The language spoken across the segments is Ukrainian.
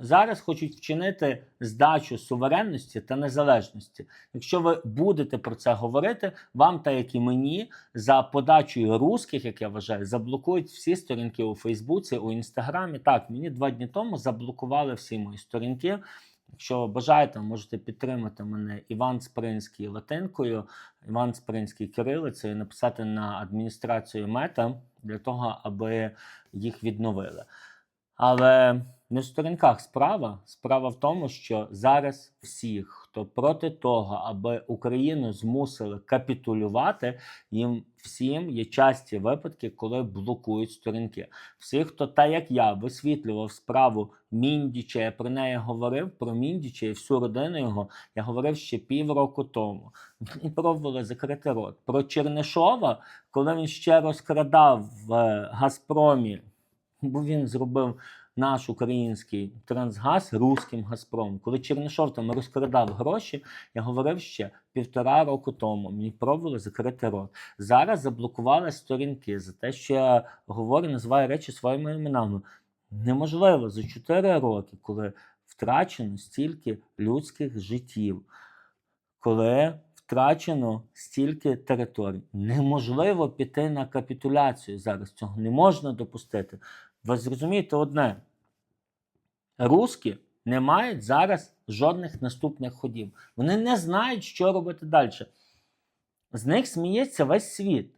Зараз хочуть вчинити здачу суверенності та незалежності. Якщо ви будете про це говорити, вам, та як і мені, за подачею русських, як я вважаю, заблокують всі сторінки у Фейсбуці, у Інстаграмі. Так, мені два дні тому заблокували всі мої сторінки. Якщо бажаєте, можете підтримати мене Іван Спринський латинкою, Іван Спринський кирилицею, написати на адміністрацію мета для того, аби їх відновили. Але не в сторінках справа. Справа в тому, що зараз всіх, хто проти того, аби Україну змусили капітулювати, їм всім є часті випадки, коли блокують сторінки. Всі, хто так як я висвітлював справу Міндіча, я про неї говорив про Міндіча і всю родину його. Я говорив ще півроку тому. Мені пробували закрити рот. Про Чернишова, коли він ще розкрадав в е, Газпромі, бо він зробив наш український трансгаз руським Газпромом. Коли Чернишов там розкрадав гроші, я говорив ще півтора року тому. Мені пробували закрити рот. Зараз заблокували сторінки за те, що я говорю, називаю речі своїми іменами. Неможливо за 4 роки, коли втрачено стільки людських життів, коли втрачено стільки територій. Неможливо піти на капітуляцію зараз. Цього не можна допустити. Ви зрозумієте одне: русські не мають зараз жодних наступних ходів. Вони не знають, що робити далі. З них сміється весь світ.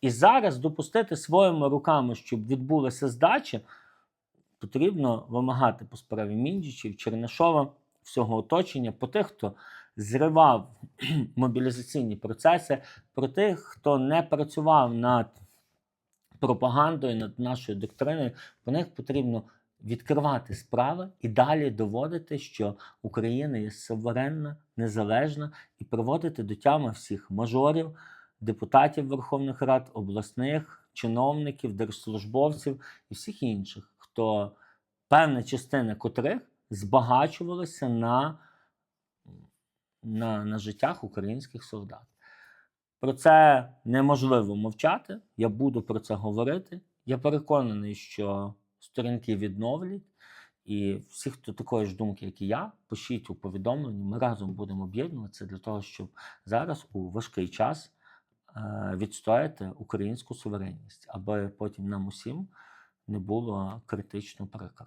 І зараз допустити своїми руками, щоб відбулася здача, потрібно вимагати по справі Міндічів, Чернишова, всього оточення, по тих, хто зривав мобілізаційні процеси, про тих, хто не працював над пропагандою, над нашою доктриною, по них потрібно відкривати справи і далі доводити, що Україна є суверенна, незалежна, і приводити до тями всіх мажорів, депутатів Верховних Рад, обласних чиновників, держслужбовців і всіх інших, хто певна частина котрих збагачувалася на, на, на життях українських солдат. Про це неможливо мовчати. Я буду про це говорити. Я переконаний, що сторінки відновлять. І всі, хто такої ж думки, як і я, пишіть у повідомленні. Ми разом будемо об'єднуватися для того, щоб зараз у важкий час е, відстояти українську суверенність, аби потім нам усім не було критично прикро.